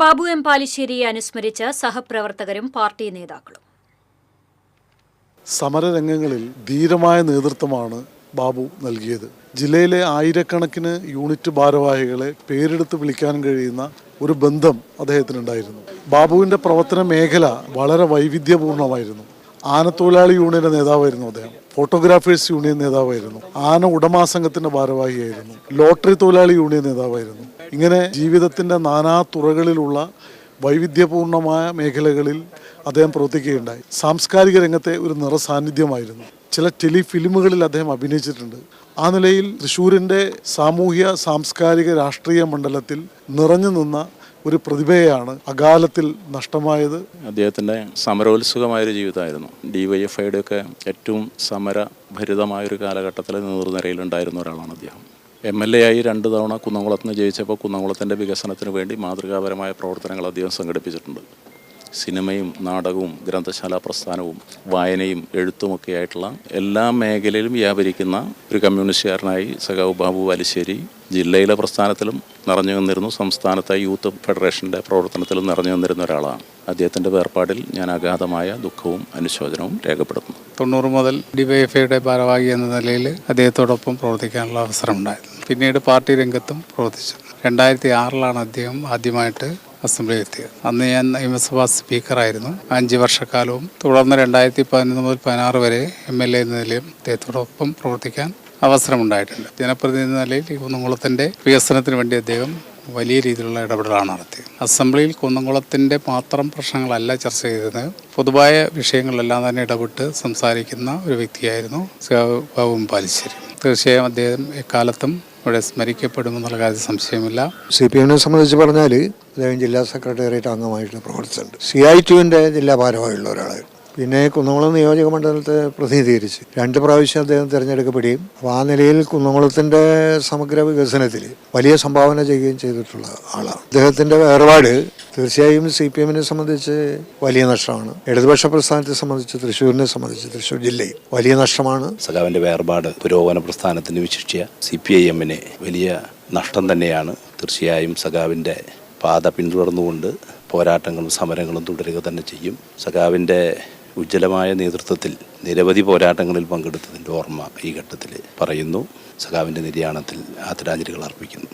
Babu M പാലിശ്ശേരിയെ അനുസ്മരിച്ച് സഹപ്രവർത്തകരും party നേതാക്കളും. സമരരംഗങ്ങളിൽ ധീരമായ നേതൃത്വമാണ് ബാബു നൽകിയത്. ജില്ലയിലെ ആയിരക്കണക്കിന് യൂണിറ്റ് ഭാരവാഹികളെ പേരെടുത്ത് വിളിക്കാൻ കഴിയുന്ന ഒരു ബന്ധം അദ്ദേഹത്തിനുണ്ടായിരുന്നു. ബാബുവിന്റെ പ്രവർത്തന മേഖല വളരെ വൈവിധ്യപൂർണമായിരുന്നു. ആനത്തൊഴിലാളി യൂണിയന്റെ നേതാവായിരുന്നു അദ്ദേഹം. ഫോട്ടോഗ്രാഫേഴ്സ് യൂണിയൻ നേതാവായിരുന്നു. ആന ഉടമാ സംഘത്തിന്റെ ഭാരവാഹിയായിരുന്നു. ലോട്ടറി തൊഴിലാളി യൂണിയൻ നേതാവായിരുന്നു. ഇങ്ങനെ ജീവിതത്തിന്റെ നാനാ തുറകളിലുള്ള വൈവിധ്യപൂർണമായ മേഖലകളിൽ അദ്ദേഹം പ്രവർത്തിക്കുകയുണ്ടായി. സാംസ്കാരിക രംഗത്തെ ഒരു നിറസാന്നിധ്യമായിരുന്നു. ചില ടെലിഫിലിമുകളിൽ അദ്ദേഹം അഭിനയിച്ചിട്ടുണ്ട്. ആ നിലയിൽ തൃശ്ശൂരിന്റെ സാമൂഹ്യ സാംസ്കാരിക രാഷ്ട്രീയ മണ്ഡലത്തിൽ നിറഞ്ഞു നിന്ന ഒരു പ്രതിഭയാണ് അകാലത്തിൽ നഷ്ടമായത്. അദ്ദേഹത്തിന്റെ സമരോത്സുകമായൊരു ജീവിതമായിരുന്നു. ഡി വൈ എഫ് ഐയുടെ ഒക്കെ ഏറ്റവും സമരഭരിതമായൊരു കാലഘട്ടത്തിൽ നേതൃനിരയിലുണ്ടായിരുന്ന ഒരാളാണ് അദ്ദേഹം. എം എൽ എ ആയി രണ്ട് തവണ കുന്നംകുളത്ത് നിന്ന് ജയിച്ചപ്പോൾ കുന്നംകുളത്തിന്റെ വികസനത്തിന് വേണ്ടി മാതൃകാപരമായ പ്രവർത്തനങ്ങൾ അദ്ദേഹം സംഘടിപ്പിച്ചിട്ടുണ്ട്. സിനിമയും നാടകവും ഗ്രന്ഥശാല പ്രസ്ഥാനവും വായനയും എഴുത്തുമൊക്കെ ആയിട്ടുള്ള എല്ലാ മേഖലയിലും വ്യാപരിക്കുന്ന ഒരു കമ്മ്യൂണിസ്റ്റുകാരനായി സഖാവ് ബാബു വാലിശ്ശേരി ജില്ലയിലെ പ്രസ്ഥാനത്തിലും നിറഞ്ഞു നിന്നിരുന്നു. സംസ്ഥാനത്തെ യൂത്ത് ഫെഡറേഷന്റെ പ്രവർത്തനത്തിലും നിറഞ്ഞു നിന്നിരുന്ന ഒരാളാണ്. അദ്ദേഹത്തിന്റെ വേർപാടിൽ ഞാൻ അഗാധമായ ദുഃഖവും അനുശോചനവും രേഖപ്പെടുത്തുന്നു. തൊണ്ണൂറ് മുതൽ ഡിവൈഎഫ്ഐയുടെ ഭാരവാഹി എന്ന നിലയിൽ അദ്ദേഹത്തോടൊപ്പം പ്രവർത്തിക്കാനുള്ള അവസരം ഉണ്ടായിരുന്നു. പിന്നീട് പാർട്ടി രംഗത്തും പ്രവർത്തിച്ചു. രണ്ടായിരത്തി ആറിലാണ് അദ്ദേഹം ആദ്യമായിട്ട് അസംബ്ലി എത്തിയത്. അന്ന് ഞാൻ നിയമസഭാ സ്പീക്കറായിരുന്നു. അഞ്ച് വർഷക്കാലവും തുടർന്ന് രണ്ടായിരത്തി പതിനൊന്ന് മുതൽ പതിനാറ് വരെ എം എൽ എ എന്ന നിലയിൽ അദ്ദേഹത്തോടൊപ്പം പ്രവർത്തിക്കാൻ അവസരമുണ്ടായിട്ടുണ്ട്. ജനപ്രതിനിധി നിലയിൽ കുന്നംകുളത്തിന്റെ വികസനത്തിന് വേണ്ടി അദ്ദേഹം വലിയ രീതിയിലുള്ള ഇടപെടലാണ് നടത്തിയത്. അസംബ്ലിയിൽ കുന്നംകുളത്തിന്റെ മാത്രം പ്രശ്നങ്ങളല്ല ചർച്ച ചെയ്തത്. പൊതുവായ വിഷയങ്ങളിലെല്ലാം തന്നെ ഇടപെട്ട് സംസാരിക്കുന്ന ഒരു വ്യക്തിയായിരുന്നു ബാബു പാലിശ്ശേരി തീർച്ചയായും അദ്ദേഹം എക്കാലത്തും ഇവിടെ സ്മരിക്കപ്പെടുമെന്നുള്ള കാര്യം സംശയമില്ല. സി പി എമ്മിനെ സംബന്ധിച്ച് പറഞ്ഞാൽ അദ്ദേഹം ജില്ലാ സെക്രട്ടേറിയറ്റ് അംഗമായിട്ട് പ്രവർത്തിച്ചിട്ടുണ്ട്. സി ഐ ടുവിന്റെ ജില്ലാ ഭാരവാഹിയുള്ള ഒരാളായിരുന്നു. പിന്നെ കുന്നംകുളം നിയോജക മണ്ഡലത്തെ പ്രതിനിധീകരിച്ച് രണ്ട് പ്രാവശ്യം അദ്ദേഹം തിരഞ്ഞെടുക്കപ്പെടുകയും അപ്പോൾ ആ നിലയിൽ കുന്നംകുളത്തിന്റെ സമഗ്ര വികസനത്തിൽ വലിയ സംഭാവന ചെയ്യുകയും ചെയ്തിട്ടുള്ള ആളാണ്. അദ്ദേഹത്തിന്റെ വേർപാട് തീർച്ചയായും സി പി എമ്മിനെ സംബന്ധിച്ച് വലിയ നഷ്ടമാണ്. ഇടതുപക്ഷ പ്രസ്ഥാനത്തെ സംബന്ധിച്ച് തൃശ്ശൂരിനെ സംബന്ധിച്ച് തൃശ്ശൂർ ജില്ലയിൽ വലിയ നഷ്ടമാണ്. സഖാവിന്റെ വേർപാട് പുരോഗമന പ്രസ്ഥാനത്തിന് വിശിഷ്യ സി പി ഐ എമ്മിന് വലിയ നഷ്ടം തന്നെയാണ്. തീർച്ചയായും സഖാവിന്റെ പാത പിന്തുടർന്നുകൊണ്ട് പോരാട്ടങ്ങളും സമരങ്ങളും തുടരുക തന്നെ ചെയ്യും. സഖാവിന്റെ ഉജ്ജ്വലമായ നേതൃത്വത്തിൽ നിരവധി പോരാട്ടങ്ങളിൽ പങ്കെടുത്തതിന്റെ ഓർമ്മ ഈ ഘട്ടത്തിൽ പറയുന്നു. സഖാവിന്റെ നിര്യാണത്തിൽ ആദരാഞ്ജലികൾ അർപ്പിക്കുന്നു.